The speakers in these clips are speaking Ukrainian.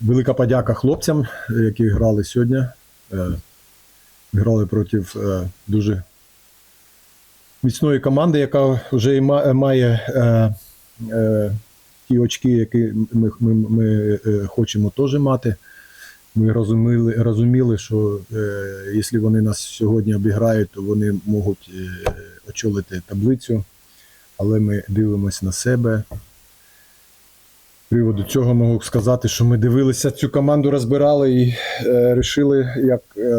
Велика подяка хлопцям, які грали сьогодні. Е, Грали проти е, дуже міцної команди, яка вже і має е, ті очки, які ми, ми, ми хочемо теж мати. Ми розуміли, розуміли, що якщо вони нас сьогодні обіграють, то вони можуть очолити таблицю. Але ми дивимося на себе. Приводу цього можу сказати, що ми дивилися цю команду, розбирали і е, як е,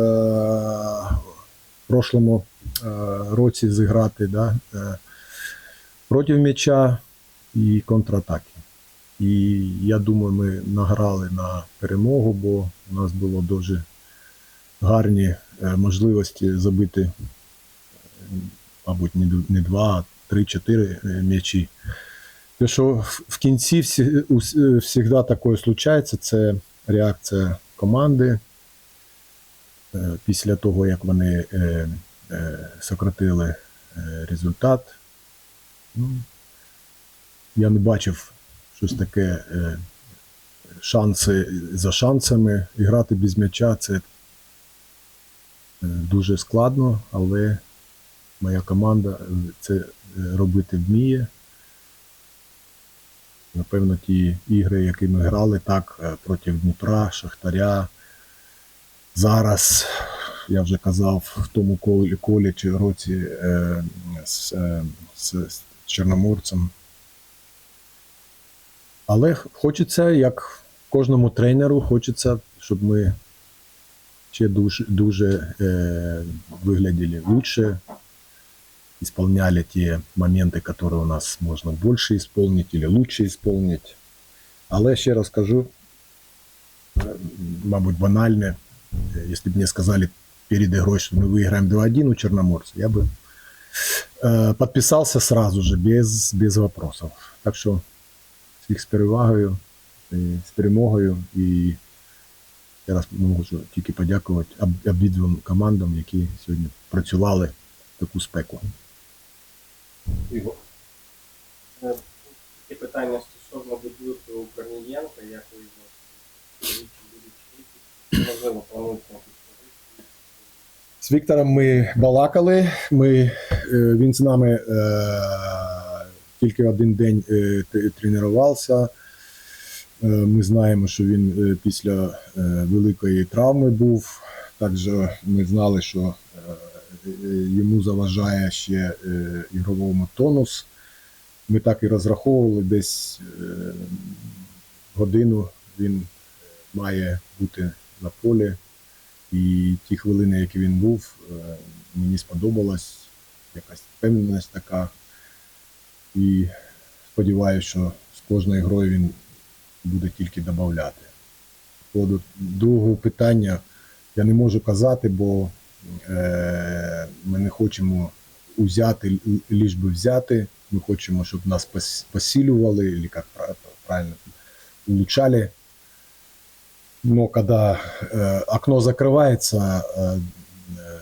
в прошлому е, році зіграти да, е, проти м'яча і контратаки. І я думаю, ми награли на перемогу, бо у нас було дуже гарні е, можливості забити, мабуть, не два, а три-чотири е, м'ячі. Те, що в- кінці завжди таке случається, це реакція команди е, після того, як вони е, е, сократили результат. Ну, я не бачив щось таке шанси за шансами. Грати без м'яча це дуже складно, але моя команда це робити вміє. Напевно, ті ігри, які ми грали так е, проти Дніпра, Шахтаря. Зараз, я вже казав, в тому колі, колі чи році е, з, е, з, з Чорноморцем. Але хочеться, як кожному тренеру, хочеться, щоб ми ще дуже, дуже е, виглядали лучше, исполняли те моменты, которые у нас можно больше исполнить или лучше исполнить. Але ще раз кажу, е, мабуть, банальне, е, якщо б мені сказали перед игрой, что мы выиграем 2-1 у Черноморца, я бы э, подписался сразу же, без, без вопросов. Так що всіх з перевагою, е, з перемогою і я раз можу тільки подякувати об- обидвом командам, які сьогодні працювали в таку спеку. Ігор. Е, Такі питання стосовно дебюту Корнієнка, як ви його будуть чути, можливо, плануєте на. З Віктором ми балакали. Ми, е, він з нами е, тільки один день е, тренувався. Е, ми знаємо, що він е, після е, великої травми був. Також ми знали, що е, йому заважає ще е, ігровому тонус. Ми так і розраховували, десь е, годину він має бути на полі. І ті хвилини, які він був, е, мені сподобалась якась впевненість така. І сподіваюся, що з кожною грою він буде тільки додати. По другого питання я не можу казати, бо ми не хочемо узяти, л- ліж би взяти. Ми хочемо, щоб нас пос- посилювали, или як пра- правильно, улучшали. Но когда э, окно закрывается, э, э,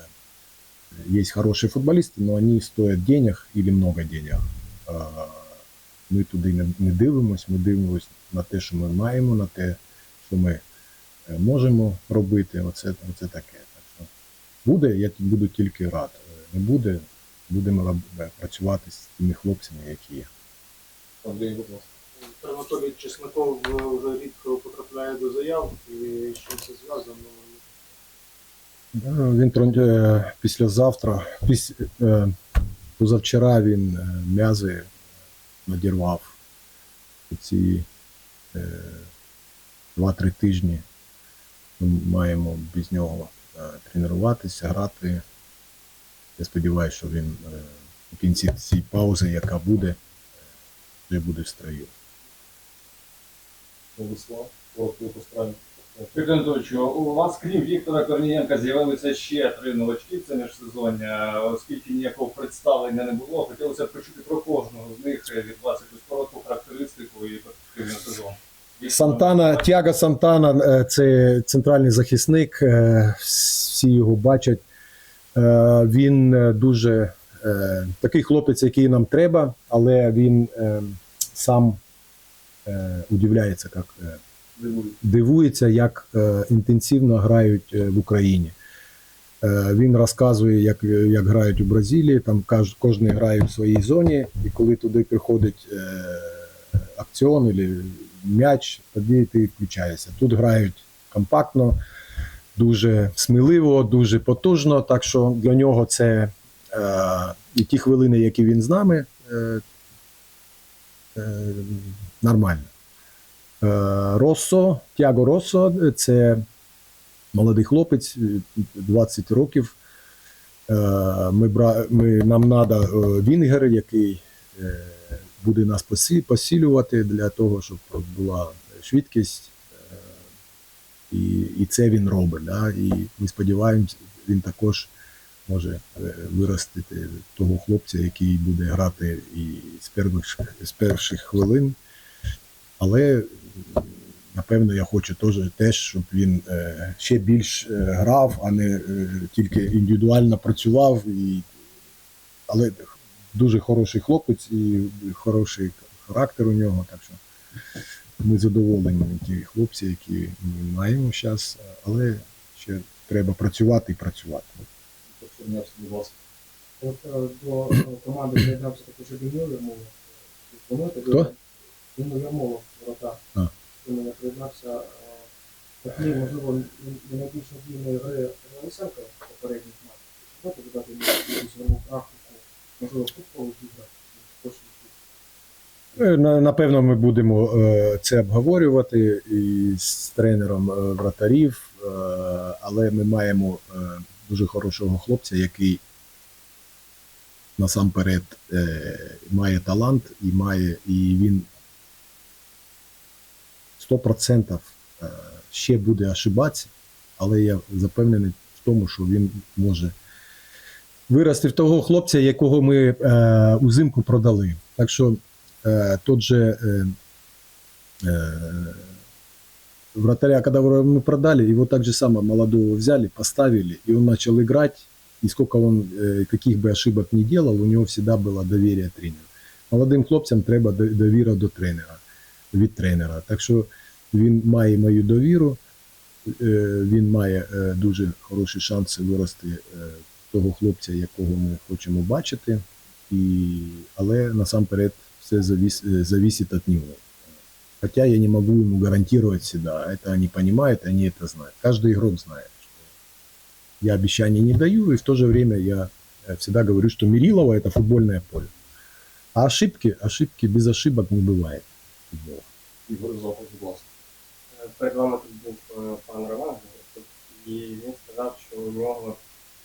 есть хорошие футболисты, но они стоят денег или много денег. Е, Ми туди не, не дивимось, ми дивимось на те, що ми маємо, на те, що ми е, можемо робити. Оце, оце таке. Буде, я буду тільки рад. Не буде, будемо працювати з тими хлопцями, які є. Андрій, будь ласка. Анатолій Чесноков вже рідко потрапляє до заяв, і що це зв'язано. Він е, післязавтра, піс, е, позавчора він е, м'язи надірвав ці е, 2-3 тижні. Ми маємо без нього тренуватися, грати. Я сподіваюся, що він е, у кінці цієї паузи, яка буде, е, вже буде в строю. Владислав, коротко. У вас, крім Віктора Корнієнка, з'явилися ще три новачки це міжсезоння. Оскільки ніякого представлення не було, хотілося б почути про кожного з них від вас якусь коротку характеристику і перспективу на сезон. Сантана, Тіаго Сантана е, це центральний захисник. е, Всі його бачать. Е, Він дуже такий хлопець, який нам треба, але він сам удивляється, як дивується, як інтенсивно грають в Україні. Він розказує, як, як грають у Бразилії. Там кожен грає в своїй зоні, і коли туди приходить акціон м'яч, тоді ти включаєшся. Тут грають компактно, дуже сміливо, дуже потужно. Так що для нього це е, і ті хвилини, які він з нами, е, е, нормально. Е, Россо, Тяго Россо це молодий хлопець, е, 20 років. Е, Ми, бра... ми, нам треба Вінгер, який е, буде нас посі- посилювати для того, щоб була швидкість. Е, І, і це він робить. Да? І ми сподіваємося, він також може е, виростити того хлопця, який буде грати і з перших, з перших хвилин. Але напевно я хочу теж, теж щоб він е, ще більш грав, а не тільки індивідуально працював. І, але дуже хороший хлопець і хороший характер у нього. Так що ми задоволені ті хлопці, які ми маємо зараз, але ще треба працювати і працювати. Тобто. От е, до команди приєднався також і Данило Ярмолов. Плануєте Хто? Данило Ярмолов, ворота. А. Він мене приєднався. е, Такі, можливо, не- найбільш надійної гри Лисенка попередніх додати якусь практику, Е, на- Напевно, ми будемо е, це обговорювати і з тренером е, вратарів, але ми маємо дуже хорошого хлопця, який насамперед має талант і має, і він 100% е, ще буде ошибатися, але я запевнений в тому, що він може вирости в того хлопця, якого ми е, узимку продали. Так що э, тот же э, э, вратаря, когда мы продали, его так же само молодого взяли, поставили, и он начал играть, и сколько он, э, каких бы ошибок не делал, у него всегда было доверие тренеру. Молодим хлопцям треба до- довіра до тренера, від тренера. Так що він має мою довіру, е, він має е, дуже хороші шанси вирости е, того хлопця, якого ми хочемо бачити. І, але насамперед все завис, э, зависит от него. Хотя я не могу ему гарантировать всегда. Это они понимают, они это знают. Каждый игрок знает, что я обещаний не даю, и в то же время я э, всегда говорю, что Мерилово это футбольное поле. А ошибки, ошибки без ошибок не бывает. футбола. Ігор Запад, будь ласка. Е, Перед вами тут був е, пан Роман, тут, і він сказав, що у нього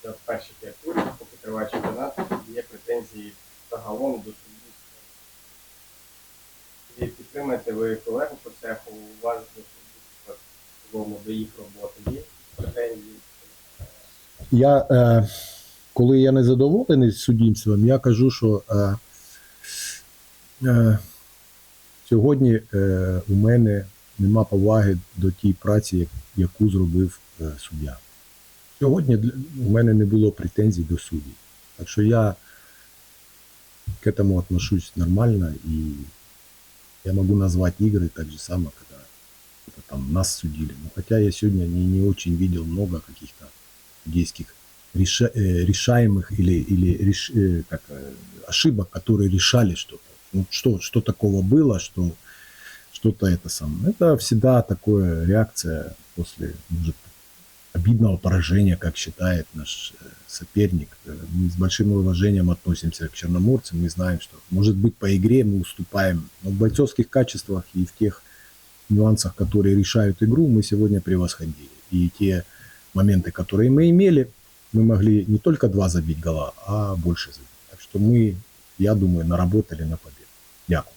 за перші п'ять турів, поки триває чемпіонат, є претензії загалом до суддівства. І підтримаєте ви колегу по цеху, у вас до суддівства, словно до їх роботи є претензії. Я, е, коли я не задоволений суддівством, я кажу, що е, е, сьогодні е, у мене нема поваги до тієї праці, яку зробив е, суддя. Сьогодні для- у мене не було претензій до судді. Так що я к этому отношусь нормально, и я могу назвать игры так же само, когда это там нас судили. Но хотя я сегодня не, не очень видел много каких-то судейских реша- э, решаемых или, или реш- э, как, э, ошибок, которые решали что-то. Ну, что, что такого было, что что-то это самое. Это всегда такая реакция после, может, обидного поражения, как считает наш э, соперник. Э, Мы с большим уважением относимся к черноморцам. Мы знаем, что, может быть, по игре мы уступаем, но в бойцовских качествах и в тех нюансах, которые решают игру, мы сегодня превосходили. И те моменты, которые мы имели, мы могли не только два забить гола, а больше забить. Так что мы, я думаю, наработали на победу. Дякую.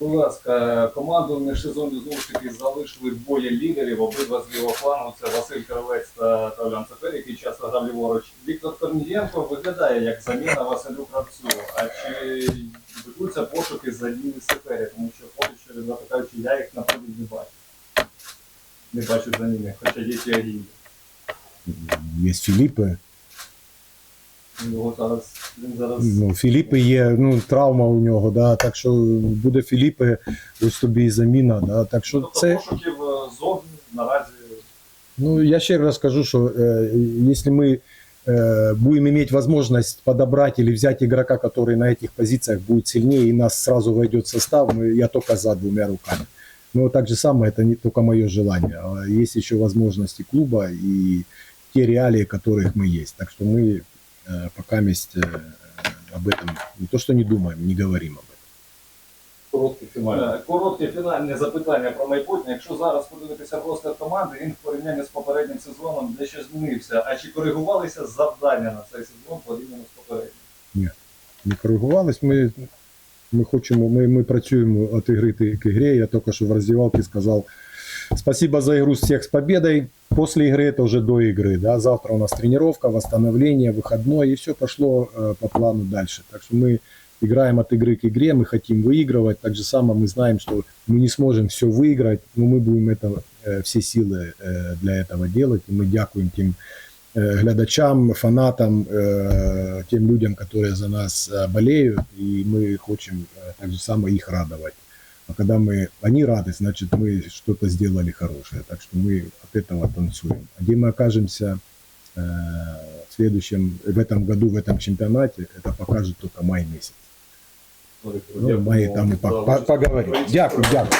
Будь ласка, команду міжсезонні знову ж таки залишили двоє лідерів, обидва з лівого флангу. Це Василь Кравець та та Олян Цепер, який часто грав ліворуч. Віктор Корнієнко виглядає як заміна Василю Кравцю. А чи ведуться пошуки заміни Сепері? Тому що поки що, відверто кажучи, я їх на полі не бачу. Не бачу заміни, хоча є ті Филиппы, Його зараз він зараз Ну, Філіпи є, ну, травма у нього, да, так що буде Філіпи, ось тобі і заміна. Да, так що тобто це, пошуків е, зовні наразі ну, я ще раз скажу, що э, если мы э, будем иметь возможность подобрать или взять игрока, который на этих позициях будет сильнее и нас сразу войдет в состав, мы, я только за двумя руками. Но так же самое, это не только мое желание. а Есть еще возможности клуба и те реалии, которых мы есть. Так что мы э, пока вместе об этом не то что не думаем, не говорим об этом. Короткий фінальний. Е, Коротке фінальне запитання про майбутнє. Якщо зараз подивитися ростер команди, він в порівнянні з попереднім сезоном дещо змінився. А чи коригувалися завдання на цей сезон порівняно з попереднім? не коригувались. Ми, ми хочемо, ми, ми працюємо від ігри к ігрі. Я тільки що в роздівалці сказав спасибо за игру всех с победой. После игры это уже до игры. Да? Завтра у нас тренировка, восстановление, выходной, и все пошло э, по плану дальше. Так что мы играем от игры к игре, мы хотим выигрывать. Так же само мы знаем, что мы не сможем все выиграть, но мы будем это, э, все силы э, для этого делать. И мы дякуем тем э, глядачам, фанатам, э, тем людям, которые за нас э, болеют, и мы хотим так же само их радовать. А когда мы, они рады, значит, мы что-то сделали хорошее. Так что мы от этого танцуем. А где мы окажемся э, в следующем, в этом году, в этом чемпионате, это покажет только май месяц. Ну, май там и по- по- поговорим. Дякую, дякую.